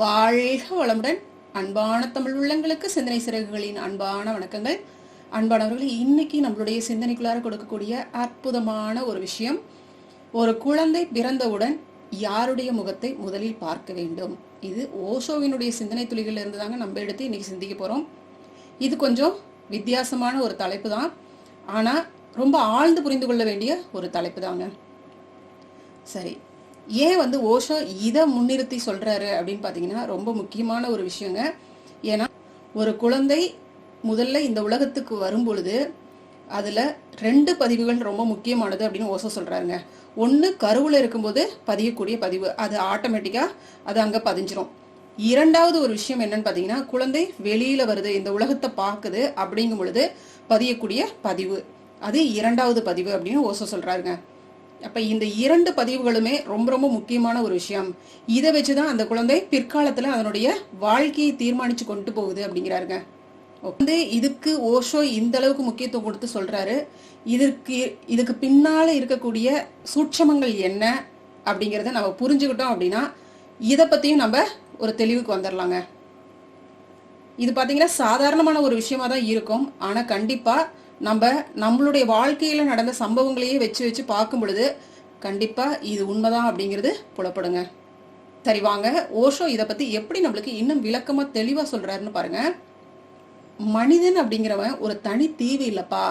வாழ்க வளமுடன். அன்பான தமிழ் உள்ளங்களுக்கு சிந்தனை சிறகுகளின் அன்பான வணக்கங்கள். அன்பானவர்கள் இன்னைக்கு நம்மளுடைய சிந்தனைக்குள்ளார கொடுக்கக்கூடிய அற்புதமான ஒரு விஷயம் ஒரு குழந்தை பிறந்தவுடன் யாருடைய முகத்தை முதலில் பார்க்க வேண்டும்? இது ஓஷோவினுடைய சிந்தனை துளிகள் இருந்து தாங்க நம்ம எடுத்து இன்னைக்கு சிந்திக்க போறோம். இது கொஞ்சம் வித்தியாசமான ஒரு தலைப்பு தான். ஆனா ரொம்ப ஆழ்ந்து புரிந்து கொள்ள வேண்டிய ஒரு தலைப்பு தாங்க. சரி ஏன் வந்து ஓஷோ இதை முன்னிறுத்தி சொல்கிறாரு அப்படின்னு பார்த்தீங்கன்னா ரொம்ப முக்கியமான ஒரு விஷயங்க. ஏன்னா ஒரு குழந்தை முதல்ல இந்த உலகத்துக்கு வரும் பொழுது ரெண்டு பதிவுகள் ரொம்ப முக்கியமானது அப்படின்னு ஓசோ சொல்கிறாருங்க ஒன்று கருவில் இருக்கும்போது பதியக்கூடிய பதிவு. அது ஆட்டோமேட்டிக்காக அது அங்கே பதிஞ்சிரும். இரண்டாவது ஒரு விஷயம் என்னன்னு பார்த்தீங்கன்னா குழந்தை வெளியில் வருது இந்த உலகத்தை பார்க்குது அப்படிங்கும் பொழுது பதியக்கூடிய பதிவு. அது இரண்டாவது பதிவு அப்படின்னு ஓசோ சொல்கிறாருங்க அப்போ இந்த இரண்டு பதிவுகளுமே ரொம்ப ரொம்ப முக்கியமான ஒரு விஷயம். இதை வச்சு தான் அந்த குழந்தை பிற்காலத்தில் அதனுடைய வாழ்க்கையை தீர்மானித்து கொண்டு போகுது அப்படிங்கிறாருங்க. வந்து இதுக்கு ஓஷோ இந்த அளவுக்கு முக்கியத்துவம் கொடுத்து சொல்கிறாரு இதற்கு இதுக்கு பின்னால் இருக்கக்கூடிய சூட்சமங்கள் என்ன அப்படிங்கிறத நம்ம புரிஞ்சுக்கிட்டோம் அப்படின்னா இதை பற்றியும் நம்ம ஒரு தெளிவுக்கு வந்துடலாங்க இது பார்த்தீங்கன்னா சாதாரணமான ஒரு விஷயமா தான் இருக்கும். ஆனால் கண்டிப்பாக நம்ம நம்மளுடைய வாழ்க்கையில நடந்த சம்பவங்களையே வச்சு வச்சு பார்க்கும் பொழுது கண்டிப்பா இது உண்மைதான் அப்படிங்கிறது புலப்படுங்க. சரி வாங்க. ஓஷோ இதை பத்தி எப்படி நம்மளுக்கு இன்னும் விளக்கமா தெளிவா சொல்றாருன்னு பாருங்க. மனிதன் அப்படிங்கிறவன் ஒரு தனி தீவு இல்லப்பா.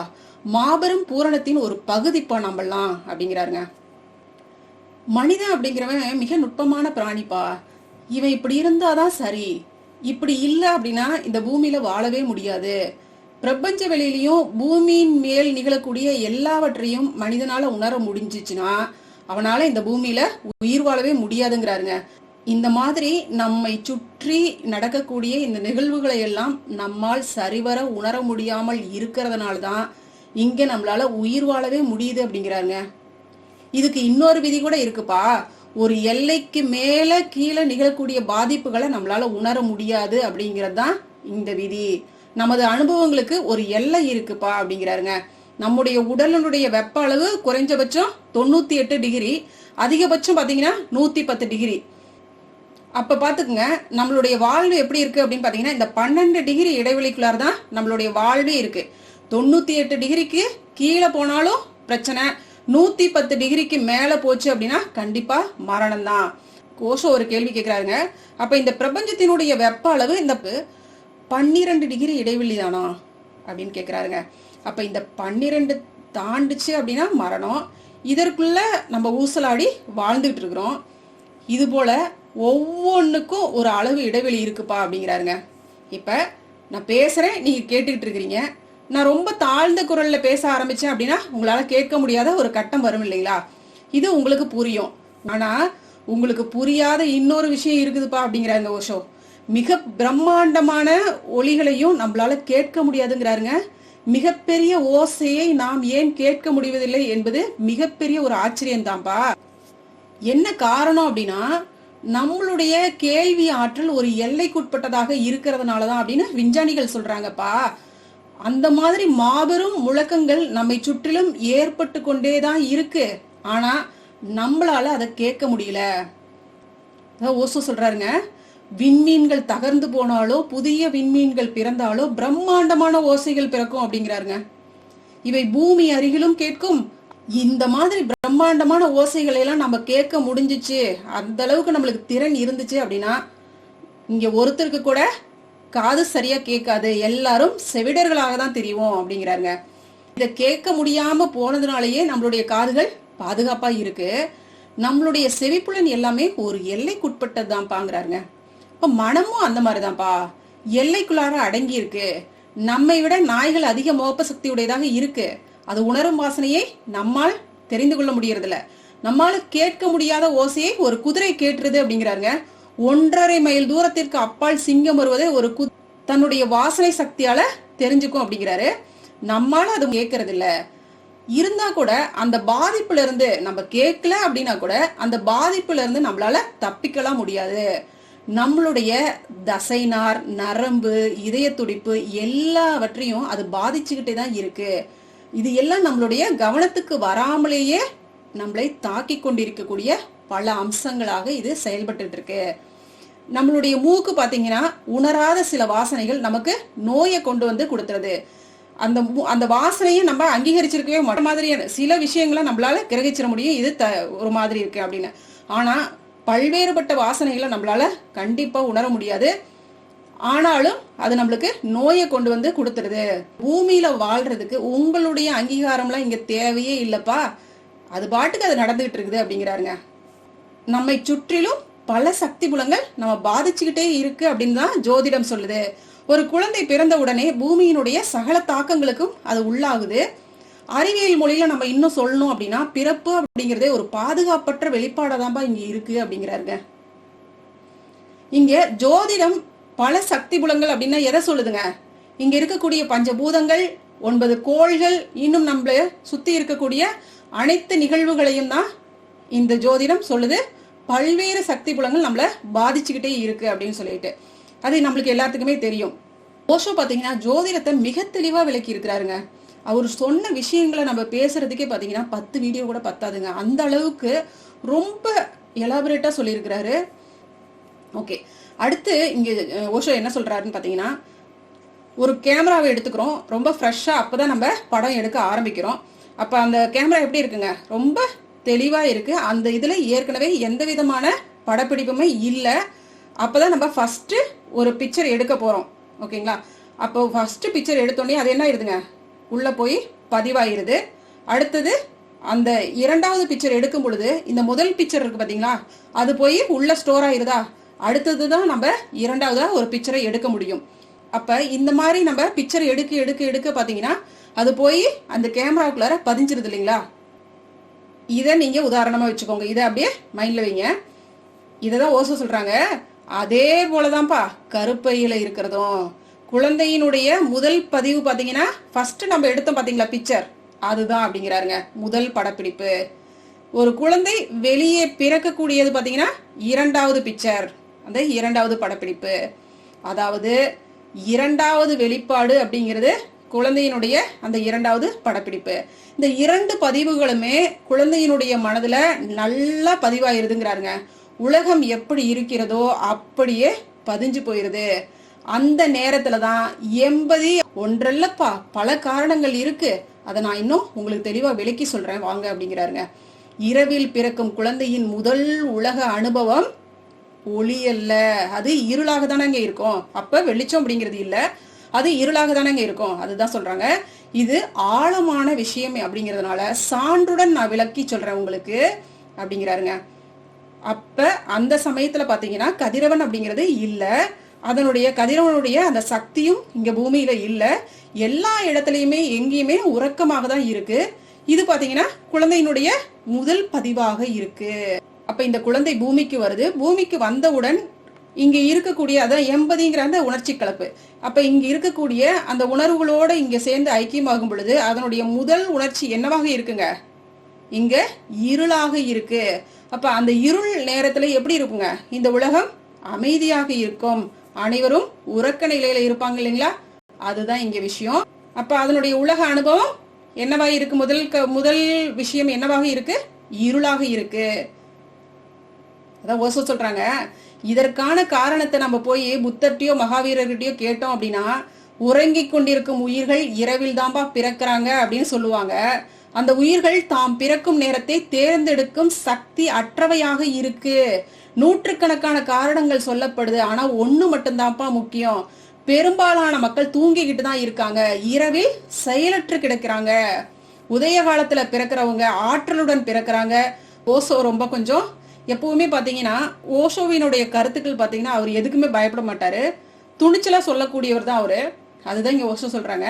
மாபெரும் பூரணத்தின் ஒரு பகுதிப்பா நம்பலாம் அப்படிங்கிறாருங்க. மனிதன் அப்படிங்கிறவன் மிக நுட்பமான பிராணிப்பா. இவன் இப்படி இருந்தாதான் சரி. இப்படி இல்லை அப்படின்னா இந்த பூமியில வாழவே முடியாது. பிரபஞ்ச வெளியிலையும் பூமியின் மேல் நிகழக்கூடிய எல்லாவற்றையும் மனிதனால உணர முடிஞ்சிச்சுன்னா அவனால இந்த பூமியில உயிர் வாழவே முடியாதுங்கிறாருங்க. இந்த மாதிரி நம்மை சுற்றி நடக்கக்கூடிய இந்த நிகழ்வுகளை எல்லாம் நம்மால் சரிவர உணர முடியாமல் இருக்கிறதுனால தான் இங்க நம்மளால உயிர் வாழவே முடியுது அப்படிங்கிறாருங்க. இதுக்கு இன்னொரு விதி கூட இருக்குப்பா. ஒரு எல்லைக்கு மேலே கீழே நிகழக்கூடிய பாதிப்புகளை நம்மளால உணர முடியாது அப்படிங்கிறது தான் இந்த விதி. நமது அனுபவங்களுக்கு ஒரு எல்லை இருக்குப்பா அப்படிங்கிறாருங்க. நம்முடைய உடலினுடைய வெப்ப அளவு குறைஞ்சபட்சம் தொண்ணூத்தி எட்டு டிகிரி அதிகபட்சம் பாத்தீங்கன்னா நூத்தி பத்து டிகிரி. அப்ப பாத்துக்குங்க நம்மளுடைய வாழ்வு எப்படி இருக்கு அப்படின்னு பாத்தீங்கன்னா இந்த பன்னெண்டு டிகிரி இடைவெளிக்குள்ளார் தான் நம்மளுடைய வாழ்வே இருக்கு. தொண்ணூத்தி எட்டு டிகிரிக்கு கீழே போனாலும் பிரச்சனை நூத்தி பத்து டிகிரிக்கு மேல போச்சு அப்படின்னா கண்டிப்பா மரணம் தான் கோஷம் ஒரு கேள்வி கேட்கிறாருங்க அப்ப இந்த பிரபஞ்சத்தினுடைய வெப்ப அளவு இந்த பன்னிரண்டு டிகிரி இடைவெளி தானா? அப்படின்னு கேட்குறாருங்க அப்போ இந்த பன்னிரெண்டு தாண்டுச்சு அப்படின்னா மரணம். இதற்குள்ள நம்ம ஊசலாடி வாழ்ந்துகிட்டு இருக்கிறோம். இது போல ஒவ்வொன்றுக்கும் ஒரு அளவு இடைவெளி இருக்குப்பா அப்படிங்கிறாருங்க. இப்போ நான் பேசுகிறேன் நீங்கள் கேட்டுக்கிட்டு இருக்கிறீங்க. நான் ரொம்ப தாழ்ந்த குரலில் பேச ஆரம்பித்தேன் அப்படின்னா உங்களால் கேட்க முடியாத ஒரு கட்டம் வரும் இல்லைங்களா? இது உங்களுக்கு புரியும். ஆனால் உங்களுக்கு புரியாத இன்னொரு விஷயம் இருக்குதுப்பா அப்படிங்கிறாங்க ஓஷோ. மிக பிரம்மாண்டமான ஒளிகளையும் நம்மளால கேட்க முடியாதுங்கிறாருங்க. மிகப்பெரிய ஓசையை நாம் ஏன் கேட்க முடிவதில்லை என்பது மிகப்பெரிய ஒரு ஆச்சரியம்தான்ப்பா என்ன காரணம் அப்படின்னா நம்மளுடைய கேள்வி ஆற்றல் ஒரு எல்லைக்குட்பட்டதாக இருக்கிறதுனால தான் அப்படின்னு விஞ்ஞானிகள் சொல்றாங்கப்பா. அந்த மாதிரி மாபெரும் முழக்கங்கள் நம்மை சுற்றிலும் ஏற்பட்டு கொண்டே தான் இருக்கு. ஆனா நம்மளால அதை கேட்க முடியல. ஓசோ சொல்றாருங்க. விண்மீன்கள் தகர்ந்து போனாலோ புதிய விண்மீன்கள் பிறந்தாலோ பிரம்மாண்டமான ஓசைகள் பிறக்கும் அப்படிங்கிறாருங்க. இவை பூமி அருகிலும் கேட்கும். இந்த மாதிரி பிரம்மாண்டமான ஓசைகளை எல்லாம் நம்ம கேட்க முடிஞ்சிச்சு. அந்த அளவுக்கு நம்மளுக்கு திறன் இருந்துச்சு அப்படின்னா இங்க ஒருத்தருக்கு கூட காது சரியா கேட்காது. எல்லாரும் செவிடர்களாக தான் தெரியும் அப்படிங்கிறாருங்க. இதை கேட்க முடியாம போனதுனாலயே நம்மளுடைய காதுகள் பாதுகாப்பா இருக்கு. நம்மளுடைய செவிப்புலன் எல்லாமே ஒரு எல்லைக்குட்பட்டது தான் பாங்கிறாருங்க இப்ப மனமும் அந்த மாதிரிதான்ப்பா. எல்லைக்குள்ளார அடங்கி இருக்கு நம்மை விட நாய்கள் அதிக மோப்ப சக்தி உடையதாக இருக்கு. அது உணரும் வாசனையை நம்மால் தெரிந்து கொள்ள முடியறதில்ல. நம்மால கேட்க முடியாத ஓசையை ஒரு குதிரை கேட்டுருது அப்படிங்கிறாருங்க. ஒன்றரை மைல் தூரத்திற்கு அப்பால் சிங்கம் வருவதை ஒரு கு தன்னுடைய வாசனை சக்தியால தெரிஞ்சுக்கும் அப்படிங்கிறாரு. நம்மால அது கேட்கறது இல்ல இருந்தா கூட அந்த பாதிப்புல இருந்து நம்ம கேட்கல அப்படின்னா கூட அந்த பாதிப்புல இருந்து நம்மளால தப்பிக்கலாம் முடியாது. நம்மளுடைய தசைனார் நரம்பு இதய துடிப்பு எல்லாவற்றையும் அது பாதிச்சுக்கிட்டே தான் இருக்கு. இது எல்லாம் நம்மளுடைய கவனத்துக்கு வராமலேயே நம்மளை தாக்கி கொண்டிருக்கக்கூடிய பல அம்சங்களாக இது செயல்பட்டு இருக்கு. நம்மளுடைய மூக்கு பாத்தீங்கன்னா உணராத சில வாசனைகள் நமக்கு நோயை கொண்டு வந்து கொடுத்துருது. அந்த அந்த வாசனையை நம்ம அங்கீகரிச்சிருக்கவே மாட்டோம். மாதிரியான சில விஷயங்களை நம்மளால கிரகிச்சிட முடியும். இது த ஒரு மாதிரி இருக்கு அப்படின்னு. ஆனா பல்வேறுபட்ட வாசனைகளை நம்மளால கண்டிப்பா உணர முடியாது. ஆனாலும் அது நம்மளுக்கு நோயை கொண்டு வந்து கொடுத்துருது பூமியில வாழ்றதுக்கு உங்களுடைய அங்கீகாரம்லாம் இங்க தேவையே இல்லப்பா. அது பாட்டுக்கு அது நடந்துகிட்டு இருக்குது அப்படிங்கிறாருங்க. நம்மை சுற்றிலும் பல சக்தி புலங்கள் நம்ம பாதிச்சுக்கிட்டே இருக்கு அப்படின்னு தான் ஜோதிடம் சொல்லுது. ஒரு குழந்தை பிறந்த உடனே பூமியினுடைய சகல தாக்கங்களுக்கும் அது உள்ளாகுது. அறிவியல் மொழியில நம்ம இன்னும் சொல்லணும் அப்படின்னா பிறப்பு அப்படிங்கிறதே ஒரு பாதுகாப்பற்ற வெளிப்பாடாதான்பா இங்க இருக்கு அப்படிங்கிறாருங்க. இங்க ஜோதிடம் பல சக்தி புலங்கள் அப்படின்னா எதை சொல்லுதுங்க? இங்க இருக்கக்கூடிய பஞ்சபூதங்கள் ஒன்பது கோள்கள் இன்னும் நம்மள சுத்தி இருக்கக்கூடிய அனைத்து நிகழ்வுகளையும் தான் இந்த ஜோதிடம் சொல்லுது. பல்வேறு சக்தி புலங்கள் நம்மள பாதிச்சுக்கிட்டே இருக்கு அப்படின்னு சொல்லிட்டு. அது நம்மளுக்கு எல்லாத்துக்குமே தெரியும். ஓஷோ பாத்தீங்கன்னா ஜோதிடத்தை மிக தெளிவா விளக்கி இருக்கிறாருங்க அவர் சொன்ன விஷயங்களை நம்ம பேசுறதுக்கே பார்த்தீங்கன்னா பத்து வீடியோ கூட பத்தாதுங்க. அந்த அளவுக்கு ரொம்ப எலாபரேட்டாக சொல்லியிருக்கிறாரு. ஓகே அடுத்து இங்கே ஓஷோ என்ன சொல்கிறாருன்னு பார்த்தீங்கன்னா ஒரு கேமராவை எடுத்துக்கிறோம். ரொம்ப ஃப்ரெஷ்ஷாக அப்போ தான் நம்ம படம் எடுக்க ஆரம்பிக்கிறோம். அப்போ அந்த கேமரா எப்படி இருக்குங்க? ரொம்ப தெளிவாக இருக்குது அந்த இதில் ஏற்கனவே எந்த விதமான படப்பிடிப்புமே இல்லை. அப்போ தான் நம்ம ஃபஸ்ட்டு ஒரு பிக்சர் எடுக்க போகிறோம் ஓகேங்களா அப்போ ஃபஸ்ட்டு பிக்சர் எடுத்தோடனே அது என்ன ஆயிடுதுங்க உள்ளே போய் பதிவாயிருது. அடுத்தது அந்த இரண்டாவது பிக்சர் எடுக்கும் பொழுது இந்த முதல் பிக்சர் இருக்குது பார்த்தீங்களா அது போய் உள்ளே ஸ்டோர் ஆயிருதா? அடுத்தது தான் நம்ம இரண்டாவதாக ஒரு பிக்சரை எடுக்க முடியும். அப்போ இந்த மாதிரி நம்ம பிக்சர் எடுக்க எடுக்க எடுக்க பார்த்தீங்கன்னா அது போய் அந்த கேமராவுக்குள்ளார பதிஞ்சிருது இல்லைங்களா? இதை நீங்கள் உதாரணமாக வச்சுக்கோங்க. இதை அப்படியே மைண்டில் வைங்க. இதை தான் ஓசோ சொல்கிறாங்க அதே போலதான்ப்பா கருப்பையில் இருக்கிறதும் குழந்தையினுடைய முதல் பதிவு பார்த்தீங்கன்னா ஃபர்ஸ்ட் நம்ம எடுத்தோம் பார்த்தீங்களா பிக்சர் அதுதான் அப்படிங்கிறாருங்க. முதல் படப்பிடிப்பு. ஒரு குழந்தை வெளியே பிறக்கக்கூடியது பார்த்தீங்கன்னா இரண்டாவது பிக்சர் அந்த இரண்டாவது படப்பிடிப்பு. அதாவது இரண்டாவது வெளிப்பாடு அப்படிங்கிறது குழந்தையினுடைய அந்த இரண்டாவது படப்பிடிப்பு. இந்த இரண்டு பதிவுகளுமே குழந்தையினுடைய மனதில் நல்லா பதிவாயிருதுங்கிறாருங்க. உலகம் எப்படி இருக்கிறதோ அப்படியே பதிஞ்சு போயிருது. அந்த நேரத்துல தான் எண்பதி ஒன்றல்லப்பா. பல காரணங்கள் இருக்கு. அதை நான் இன்னும் உங்களுக்கு தெளிவா விளக்கி சொல்றேன். வாங்க அப்படிங்கிறாருங்க. இரவில் பிறக்கும் குழந்தையின் முதல் உலக அனுபவம் ஒளி அல்ல அது இருளாக தானங்க இருக்கும். அப்ப வெளிச்சம் அப்படிங்கிறது இல்ல. அது இருளாக தானங்க இருக்கும். அதுதான் சொல்றாங்க. இது ஆழமான விஷயம் அப்படிங்கிறதுனால சான்றுடன் நான் விளக்கி சொல்றேன் உங்களுக்கு அப்படிங்கிறாருங்க. அப்ப அந்த சமயத்துல பாத்தீங்கன்னா கதிரவன் அப்படிங்கிறது இல்லை. அதனுடைய கதிரவனுடைய அந்த சக்தியும் இங்க பூமியில இல்ல. எல்லா இடத்துலையுமே எங்கேயுமே உறக்கமாக தான் இருக்கு. இது பாத்தீங்கன்னா குழந்தையினுடைய முதல் பதிவாக இருக்கு. அப்ப இந்த குழந்தை பூமிக்கு வருது. பூமிக்கு வந்தவுடன் இங்க இருக்கக்கூடிய அதான் எம்பதிங்கிற அந்த உணர்ச்சி கலப்பு. அப்ப இங்க இருக்கக்கூடிய அந்த உணர்வுகளோட இங்க சேர்ந்து ஐக்கியமாகும் பொழுது அதனுடைய முதல் உணர்ச்சி என்னவாக இருக்குங்க? இங்க இருளாக இருக்கு. அப்ப அந்த இருள் நேரத்துல எப்படி இருக்குங்க? இந்த உலகம் அமைதியாக இருக்கும். அனைவரும் உறக்க நிலையில இருப்பாங்க இல்லைங்களா? அதுதான் இங்க விஷயம். அப்ப அதனுடைய உலக அனுபவம் என்னவாக இருக்கு? முதல் க- முதல் விஷயம் என்னவாக இருக்கு? இருளாக இருக்கு. அதான் ஓசோ சொல்றாங்க. இதற்கான காரணத்தை நம்ம போய் புத்தர்கிட்டயோ மகாவீரர்கிட்டயோ கேட்டோம் அப்படின்னா உறங்கிக் கொண்டிருக்கும் உயிர்கள் இரவில் தான்பா பிறக்கிறாங்க அப்படின்னு சொல்லுவாங்க. அந்த உயிர்கள் தாம் பிறக்கும் நேரத்தை தேர்ந்தெடுக்கும் சக்தி அற்றவையாக இருக்கு. நூற்றுக்கணக்கான காரணங்கள் சொல்லப்படுது. ஆனா ஒண்ணு மட்டும்தான்ப்பா முக்கியம். பெரும்பாலான மக்கள் தூங்கிக்கிட்டு தான் இருக்காங்க. இரவில் செயலற்று கிடக்கிறாங்க. உதய காலத்துல பிறக்கிறவங்க ஆற்றலுடன் பிறக்கிறாங்க. ஓசோ ரொம்ப கொஞ்சம். எப்பவுமே பாத்தீங்கன்னா ஓஷோவினுடைய கருத்துக்கள் பாத்தீங்கன்னா அவர் எதுக்குமே பயப்பட மாட்டாரு. துணிச்சலா சொல்லக்கூடியவர் தான் அவரு. அதுதான் இங்க ஓஷோ சொல்றாங்க.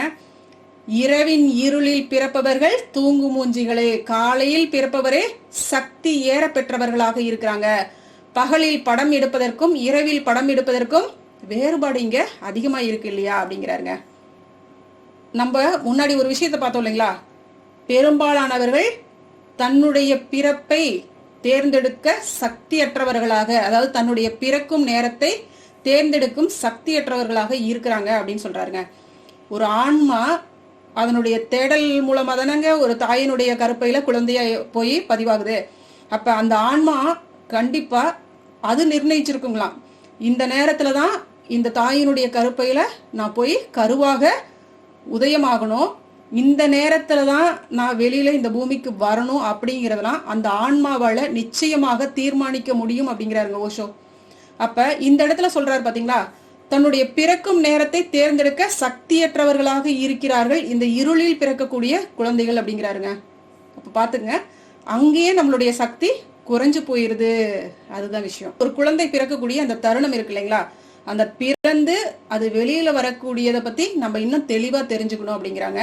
இரவின் இருளில் பிறப்பவர்கள் தூங்கு மூஞ்சிகளே காலையில் பிறப்பவரே சக்தி ஏற பெற்றவர்களாக இருக்கிறாங்க. பகலில் படம் எடுப்பதற்கும் இரவில் படம் எடுப்பதற்கும் வேறுபாடு இங்க அதிகமா இருக்கு இல்லையா அப்படிங்கிறாருங்க. நம்ம முன்னாடி ஒரு விஷயத்தை பார்த்தோம் இல்லைங்களா? பெரும்பாலானவர்கள் தன்னுடைய பிறப்பை தேர்ந்தெடுக்க சக்தியற்றவர்களாக அதாவது தன்னுடைய பிறக்கும் நேரத்தை தேர்ந்தெடுக்கும் சக்தியற்றவர்களாக இருக்கிறாங்க அப்படின்னு சொல்றாருங்க. ஒரு ஆன்மா அதனுடைய தேடல் மூலமா தானங்க ஒரு தாயினுடைய கருப்பையில குழந்தையா போய் பதிவாகுது. அப்ப அந்த ஆன்மா கண்டிப்பா அது நிர்ணயிச்சிருக்குங்களாம். இந்த நேரத்துல தான் இந்த தாயினுடைய கருப்பையில நான் போய் கருவாக உதயமாகணும். இந்த நேரத்துல தான் நான் வெளியில இந்த பூமிக்கு வரணும் அப்படிங்கிறதெல்லாம் அந்த ஆன்மாவால நிச்சயமாக தீர்மானிக்க முடியும் அப்படிங்கிறாருங்க ஓஷோ. அப்ப இந்த இடத்துல சொல்றாரு பாத்தீங்களா? தன்னுடைய பிறக்கும் நேரத்தை தேர்ந்தெடுக்க சக்தியற்றவர்களாக இருக்கிறார்கள். இந்த இருளில் பிறக்கக்கூடிய குழந்தைகள் அப்படிங்கிறாருங்க. அப்ப பாத்துங்க அங்கேயே நம்மளுடைய சக்தி குறைஞ்சு போயிருது. அதுதான் விஷயம். ஒரு குழந்தை பிறக்கக்கூடிய அந்த தருணம் இருக்கு இல்லைங்களா? அந்த பிறந்து அது வெளியில வரக்கூடியதை பத்தி நம்ம இன்னும் தெளிவா தெரிஞ்சுக்கணும் அப்படிங்கிறாங்க.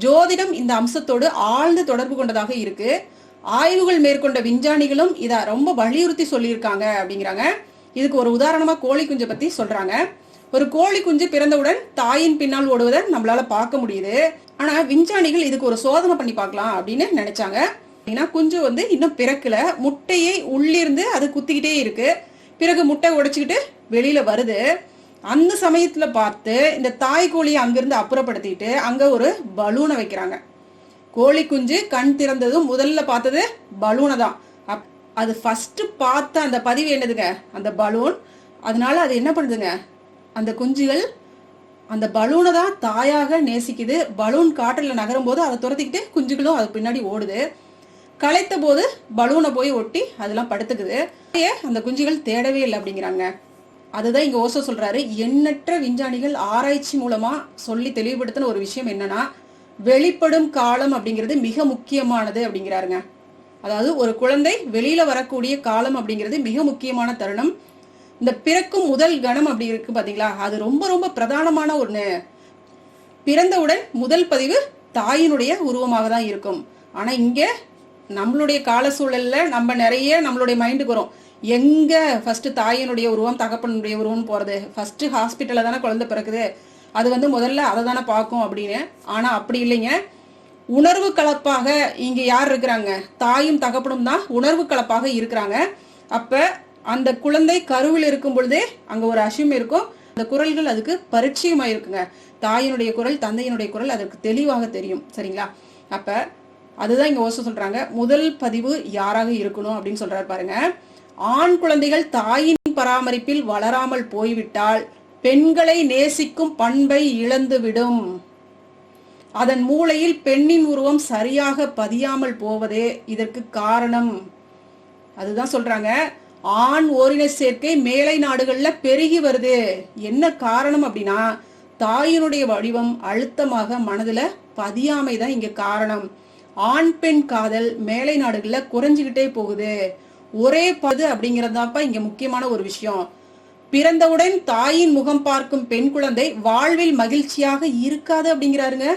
ஜோதிடம் இந்த அம்சத்தோடு ஆழ்ந்து தொடர்பு கொண்டதாக இருக்கு. ஆய்வுகள் மேற்கொண்ட விஞ்ஞானிகளும் இதை ரொம்ப வலியுறுத்தி சொல்லியிருக்காங்க அப்படிங்கிறாங்க. இதுக்கு ஒரு உதாரணமா கோழி குஞ்சை பத்தி சொல்றாங்க. ஒரு கோழி குஞ்சு பிறந்தவுடன் தாயின் பின்னால் ஓடுவதை நம்மளால பார்க்க முடியுது. ஆனா விஞ்ஞானிகள் இதுக்கு ஒரு சோதனை பண்ணி பார்க்கலாம் அப்படின்னு நினைச்சாங்க. ஏன்னா குஞ்சு வந்து இன்னும் பிறக்கல. முட்டையை உள்ளிருந்து அது குத்திக்கிட்டே இருக்கு. பிறகு முட்டை உடைச்சிக்கிட்டு வெளியில வருது. அந்த சமயத்துல பார்த்து இந்த தாய் கோழியை அங்கிருந்து அப்புறப்படுத்திட்டு அங்க ஒரு பலூனை வைக்கிறாங்க. கோழி குஞ்சு கண் திறந்ததும் முதல்ல பார்த்தது பலூனை தான். அது ஃபஸ்ட்டு பார்த்த அந்த பதிவு என்னதுங்க? அந்த பலூன். அதனால அது என்ன பண்ணுதுங்க? அந்த குஞ்சுகள் அந்த பலூனை தான் தாயாக நேசிக்குது. பலூன் காற்றில் நகரும் போது அதை துரத்திக்கிட்டு குஞ்சுகளும் அது பின்னாடி ஓடுது. களைத்த போது பலூனை போய் ஒட்டி அதெல்லாம் படுத்துக்குது. அந்த குஞ்சுகள் தேடவே இல்லை அப்படிங்கிறாங்க. அதுதான் இங்க ஓசோ சொல்றாரு. எண்ணற்ற விஞ்ஞானிகள் ஆராய்ச்சி மூலமா சொல்லி தெளிவுபடுத்தின ஒரு விஷயம் என்னன்னா வெளிப்படும் காலம் அப்படிங்கிறது மிக முக்கியமானது அப்படிங்கிறாருங்க. அதாவது ஒரு குழந்தை வெளியில வரக்கூடிய காலம் அப்படிங்கிறது மிக முக்கியமான தருணம். இந்த பிறக்கும் முதல் கணம் அப்படி இருக்கு பாத்தீங்களா? அது ரொம்ப ரொம்ப பிரதானமான ஒன்று பிறந்தவுடன் முதல் பதிவு தாயினுடைய உருவமாக தான் இருக்கும். ஆனா இங்க நம்மளுடைய கால சூழல்ல நம்ம நிறைய நம்மளுடைய மைண்டுக்கு வரும். எங்க ஃபர்ஸ்ட் தாயினுடைய உருவம் தகப்பனுடைய உருவம் போறது? ஃபர்ஸ்ட் ஹாஸ்பிட்டல்ல தானே குழந்தை பிறக்குது. அது வந்து முதல்ல அதை தானே பார்க்கும் அப்படின்னு. ஆனா அப்படி இல்லைங்க. உணர்வு கலப்பாக இங்க யார் இருக்கிறாங்க? தாயும் தகப்பனும் தான் உணர்வு கலப்பாக இருக்கிறாங்க. அப்ப அந்த குழந்தை கருவில் இருக்கும் பொழுதே அங்க ஒரு அசிம் இருக்கும். அந்த குரல்கள் அதுக்கு பரிச்சயமா இருக்குங்க. தாயினுடைய குரல் தந்தையினுடைய குரல் அதற்கு தெளிவாக தெரியும். சரிங்களா? அப்ப அதுதான் இங்க ஓச சொல்றாங்க. முதல் பதிவு யாராக இருக்கணும் அப்படின்னு சொல்றாரு பாருங்க. ஆண் குழந்தைகள் தாயின் பராமரிப்பில் வளராமல் போய்விட்டால் பெண்களை நேசிக்கும் பண்பை இழந்துவிடும். அதன் மூளையில் பெண்ணின் உருவம் சரியாக பதியாமல் போவதே இதற்கு காரணம். அதுதான் சொல்றாங்க. ஆண் ஓரின சேர்க்கை மேலை நாடுகள்ல பெருகி வருது. என்ன காரணம் அப்படின்னா தாயினுடைய வடிவம் அழுத்தமாக மனதுல பதியாமை தான் இங்க காரணம். ஆண் பெண் காதல் மேலை நாடுகள்ல குறைஞ்சுக்கிட்டே போகுது. ஒரே பது அப்படிங்கறதாப்பா இங்க முக்கியமான ஒரு விஷயம். பிறந்தவுடன் தாயின் முகம் பார்க்கும் பெண் குழந்தை வாழ்வில் மகிழ்ச்சியாக இருக்காது அப்படிங்கிறாருங்க.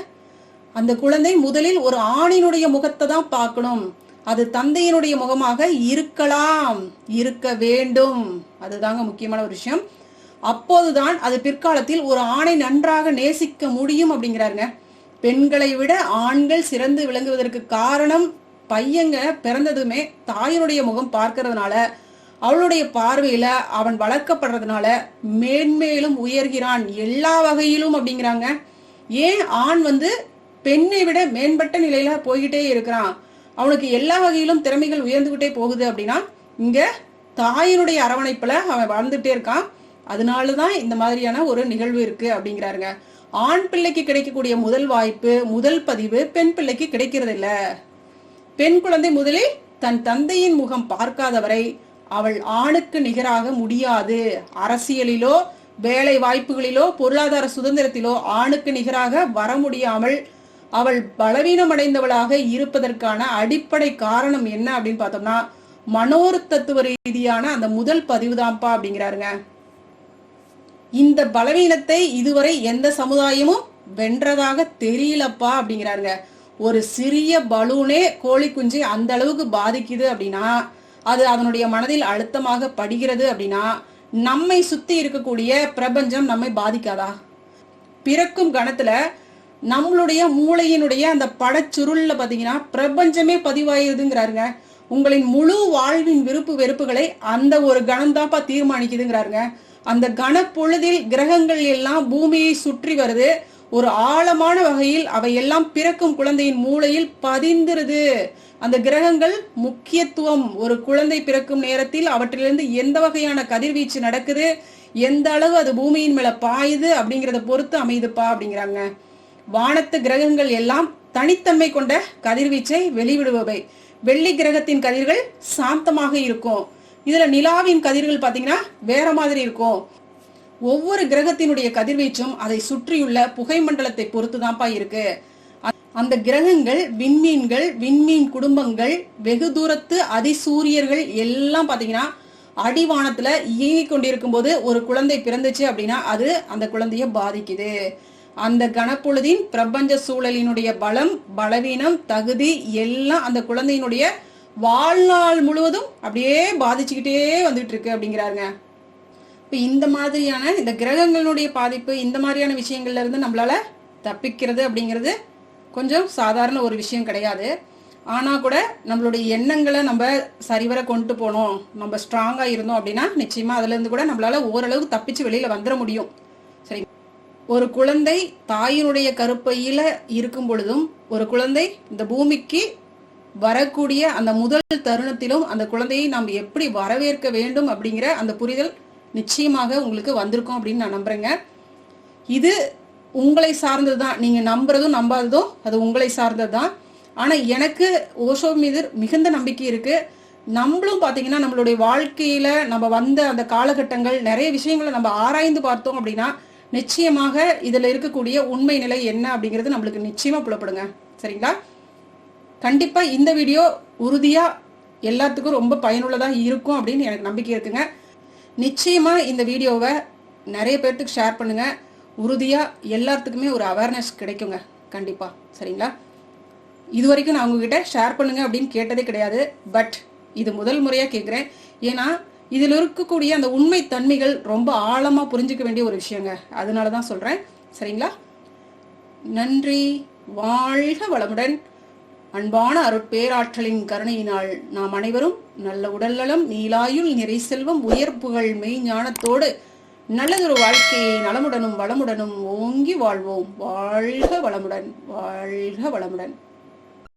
அந்த குழந்தை முதலில் ஒரு ஆணினுடைய முகத்தை தான் பார்க்கணும். அது தந்தையினுடைய முகமாக இருக்கலாம் இருக்க வேண்டும். அதுதாங்க முக்கியமான ஒரு விஷயம். அப்போதுதான் அது பிற்காலத்தில் ஒரு ஆணை நன்றாக நேசிக்க முடியும் அப்படிங்கிறாருங்க. பெண்களை விட ஆண்கள் சிறந்து விளங்குவதற்கு காரணம் பையங்க பிறந்ததுமே தாயினுடைய முகம் பார்க்கறதுனால அவளுடைய பார்வையில அவன் வளர்க்கப்படுறதுனால மேன்மேலும் உயர்கிறான் எல்லா வகையிலும் அப்படிங்கிறாங்க. ஏன் ஆண் வந்து பெண்ணை விட மேம்பட்ட நிலையில போய்கிட்டே இருக்கிறான். அவனுக்கு எல்லா வகையிலும் திறமைகள் உயர்ந்துகிட்டே போகுது அப்படின்னா இங்க தாயினுடைய அரவணைப்புல அவன் வளர்ந்துட்டே இருக்கான். அதனாலதான் இந்த மாதிரியான ஒரு நிகழ்வு இருக்கு அப்படிங்கிறாருங்க. ஆண் பிள்ளைக்கு கிடைக்கக்கூடிய முதல் வாய்ப்பு முதல் பதிவு பெண் பிள்ளைக்கு கிடைக்கிறது இல்ல பெண் குழந்தை முதலில் தன் தந்தையின் முகம் பார்க்காதவரை அவள் ஆணுக்கு நிகராக முடியாது. அரசியலிலோ வேலை வாய்ப்புகளிலோ பொருளாதார சுதந்திரத்திலோ ஆணுக்கு நிகராக வர முடியாமல் அவள் பலவீனமடைந்தவளாக இருப்பதற்கான அடிப்படை காரணம் என்ன அப்படின்னு பார்த்தோம்னா மனோர் தத்துவ ரீதியான அந்த முதல் பதிவுதான்ப்பா அப்படிங்கிறாருங்க. இந்த பலவீனத்தை இதுவரை எந்த சமுதாயமும் வென்றதாக தெரியலப்பா அப்படிங்கிறாருங்க. ஒரு சிறிய பலூனே கோழி குஞ்சை அந்த அளவுக்கு பாதிக்குது அப்படின்னா அது அதனுடைய மனதில் அழுத்தமாக படுகிறது அப்படின்னா நம்மை சுத்தி இருக்கக்கூடிய பிரபஞ்சம் நம்மை பாதிக்காதா? பிறக்கும் கணத்துல நம்மளுடைய மூளையினுடைய அந்த படச்சுருள்ல பாத்தீங்கன்னா பிரபஞ்சமே பதிவாயிருதுங்கிறாருங்க. உங்களின் முழு வாழ்வின் விருப்பு வெறுப்புகளை அந்த ஒரு கணம்தான்ப்பா தீர்மானிக்குதுங்கிறாருங்க. அந்த கனப்பொழுதில் கிரகங்கள் எல்லாம் பூமியை சுற்றி வருது. ஒரு ஆழமான வகையில் அவையெல்லாம் பிறக்கும் குழந்தையின் மூளையில் பதிந்திருது. அந்த கிரகங்கள் முக்கியத்துவம் ஒரு குழந்தை பிறக்கும் நேரத்தில் அவற்றிலிருந்து எந்த வகையான கதிர்வீச்சு நடக்குது? எந்த அளவு அது பூமியின் மேல பாயுது அப்படிங்கறத பொறுத்து அமைதுப்பா அப்படிங்கிறாங்க. வானத்து கிரகங்கள் எல்லாம் தனித்தன்மை கொண்ட கதிர்வீச்சை வெளிவிடுபவை. வெள்ளி கிரகத்தின் கதிர்கள் சாந்தமாக இருக்கும். இதுல நிலாவின் கதிர்கள் பாத்தீங்கன்னா வேற மாதிரி இருக்கும். ஒவ்வொரு கிரகத்தினுடைய கதிர்வீச்சும் அதை சுற்றியுள்ள புகை மண்டலத்தை பொறுத்து தான்ப்பா இருக்கு. அ- அந்த கிரகங்கள் விண்மீன்கள் விண்மீன் குடும்பங்கள் வெகு தூரத்து அதிசூரியர்கள் எல்லாம் பாத்தீங்கன்னா அடிவானத்துல இயங்கிக் கொண்டிருக்கும் போது ஒரு குழந்தை பிறந்துச்சு அப்படின்னா அது அந்த குழந்தைய பாதிக்குது. அந்த கணப்பொழுதின் பிரபஞ்ச சூழலினுடைய பலம் பலவீனம் தகுதி எல்லாம் அந்த குழந்தையினுடைய வாழ்நாள் முழுவதும் அப்படியே பாதிச்சுக்கிட்டே வந்துட்டு இருக்கு அப்படிங்கிறாருங்க. இப்போ இந்த மாதிரியான இந்த கிரகங்களுடைய பாதிப்பு இந்த மாதிரியான விஷயங்கள்ல இருந்து நம்மளால தப்பிக்கிறது அப்படிங்கிறது கொஞ்சம் சாதாரண ஒரு விஷயம் கிடையாது. ஆனால் கூட நம்மளுடைய எண்ணங்களை நம்ம சரிவர கொண்டு போனோம் நம்ம ஸ்ட்ராங்காக இருந்தோம் அப்படின்னா நிச்சயமாக அதுலேருந்து கூட நம்மளால ஓரளவுக்கு தப்பிச்சு வெளியில் வந்துட முடியும். ஒரு குழந்தை தாயினுடைய கருப்பையில இருக்கும் பொழுதும் ஒரு குழந்தை இந்த பூமிக்கு வரக்கூடிய அந்த முதல் தருணத்திலும் அந்த குழந்தையை நாம் எப்படி வரவேற்க வேண்டும் அப்படிங்கிற அந்த புரிதல் நிச்சயமாக உங்களுக்கு வந்திருக்கும் அப்படின்னு நான் நம்புறேங்க. இது உங்களை சார்ந்தது தான் நீங்க நம்புறதும் நம்பாததும் அது உங்களை சார்ந்தது தான் ஆனா எனக்கு ஓஷோ மீது மிகுந்த நம்பிக்கை இருக்கு. நம்மளும் பார்த்தீங்கன்னா நம்மளுடைய வாழ்க்கையில நம்ம வந்த அந்த காலகட்டங்கள் நிறைய விஷயங்களை நம்ம ஆராய்ந்து பார்த்தோம் அப்படின்னா நிச்சயமாக இதில் இருக்கக்கூடிய உண்மை நிலை என்ன அப்படிங்கிறது நம்மளுக்கு நிச்சயமாக புலப்படுங்க. சரிங்களா? கண்டிப்பாக இந்த வீடியோ உறுதியாக எல்லாத்துக்கும் ரொம்ப பயனுள்ளதாக இருக்கும் அப்படின்னு எனக்கு நம்பிக்கை இருக்குங்க. நிச்சயமாக இந்த வீடியோவை நிறைய பேர்த்துக்கு ஷேர் பண்ணுங்க. உறுதியாக எல்லாத்துக்குமே ஒரு அவேர்னஸ் கிடைக்குங்க. கண்டிப்பாக சரிங்களா? இது வரைக்கும் நான் உங்ககிட்ட ஷேர் பண்ணுங்க அப்படின்னு கேட்டதே கிடையாது. பட் இது முதல் முறையாக கேட்குறேன் ஏன்னா இதில் இருக்கக்கூடிய அந்த உண்மை தன்மைகள் ரொம்ப ஆழமாக புரிஞ்சுக்க வேண்டிய ஒரு விஷயங்க. அதனால தான் சொல்கிறேன் சரிங்களா? நன்றி. வாழ்க வளமுடன். அன்பான அருட்பேராற்றலின் கருணையினால் நாம் அனைவரும் நல்ல உடல்நலம் நீலாயுள் நிறை செல்வம் உயர்ப்புகள் மெய்ஞானத்தோடு மெய் ஞானத்தோடு நல்லதொரு வாழ்க்கையை நலமுடனும் வளமுடனும் ஓங்கி வாழ்வோம். வாழ்க வளமுடன். வாழ்க வளமுடன்.